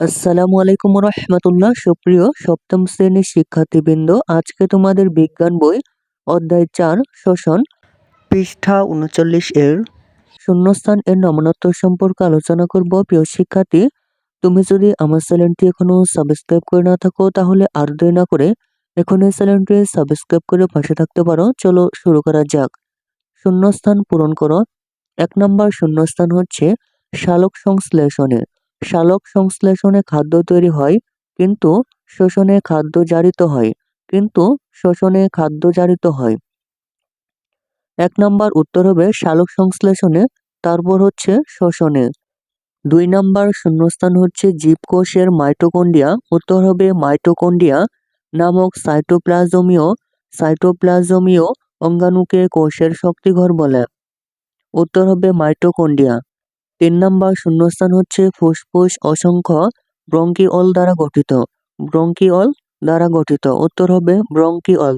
আসসালামু আলাইকুম রহমতুল্লাহ সুপ্রিয় সপ্তম শ্রেণির শিক্ষার্থীবৃন্দ, আজকে তোমাদের বিজ্ঞান বই অধ্যায় চার, শোষণ পৃষ্ঠা উনচল্লিশ এর শূন্যস্থান এর নমনত্ব সম্পর্কে আলোচনা করব। প্রিয় শিক্ষার্থী, তুমি যদি আমার চ্যানেলটি এখনও সাবস্ক্রাইব করে না থাকো, তাহলে আর দেরি না করে এখন এই চ্যানেলটি সাবস্ক্রাইব করে পাশে থাকতে পারো। চলো শুরু করা যাক। শূন্যস্থান পূরণ করো। এক নম্বর শূন্যস্থান হচ্ছে শালক সংশ্লেষণে শালক সংশ্লেষণে খাদ্য তৈরি হয়, কিন্তু শোষণে খাদ্য জারিত হয়, কিন্তু শোষণে খাদ্য জারিত হয়। এক নাম্বার উত্তর হবে শালক সংশ্লেষণে, তারপর হচ্ছে শোষণে দুই নাম্বার শূন্যস্থান হচ্ছে জীবকোষের মাইটোকন্ডিয়া উত্তর হবে মাইটোকন্ডিয়া নামক সাইটোপ্লাজমীয় সাইটোপ্লাজমীয় অঙ্গাণুকে কোষের শক্তিঘর বলে। উত্তর হবে মাইটোকন্ডিয়া তিন নম্বর শূন্যস্থান হচ্ছে ফুসফুস অসংখ্য ব্রঙ্কিওল দ্বারা গঠিত। ব্রঙ্কিওল দ্বারা গঠিত। উত্তর হবে ব্রঙ্কিওল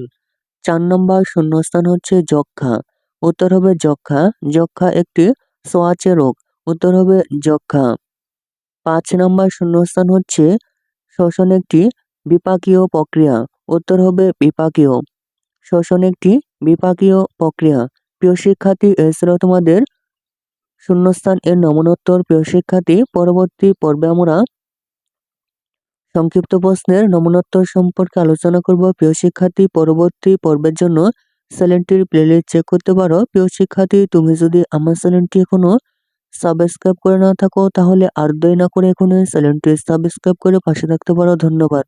চার নম্বর শূন্যস্থান হচ্ছে যক্ষা উত্তর হবে যক্ষা যক্ষা একটি সোয়াচে রোগ। উত্তর হবে যক্ষা পাঁচ নম্বর শূন্যস্থান হচ্ছে শ্বসন একটি বিপাকীয় প্রক্রিয়া। উত্তর হবে বিপাকীয়। শ্বসন একটি বিপাকীয় প্রক্রিয়া। প্রিয় শিক্ষার্থী এছাড়াও তোমাদের শূন্যস্থান এর নমনোত্তর প্রিয় শিক্ষার্থী, পরবর্তী পর্বে আমরা সংক্ষিপ্ত প্রশ্নের নমনোত্তর সম্পর্কে আলোচনা করব। প্রিয় শিক্ষার্থী, পরবর্তী পর্বের জন্য চ্যানেলটির প্লেলিস্ট চেক করতে পারো। প্রিয় শিক্ষার্থী, তুমি যদি আমার চ্যানেলটি এখনও সাবস্ক্রাইব করে না থাকো, তাহলে আর দেরি না করে এখনই চ্যানেলটি সাবস্ক্রাইব করে পাশে থাকতে পারো। ধন্যবাদ।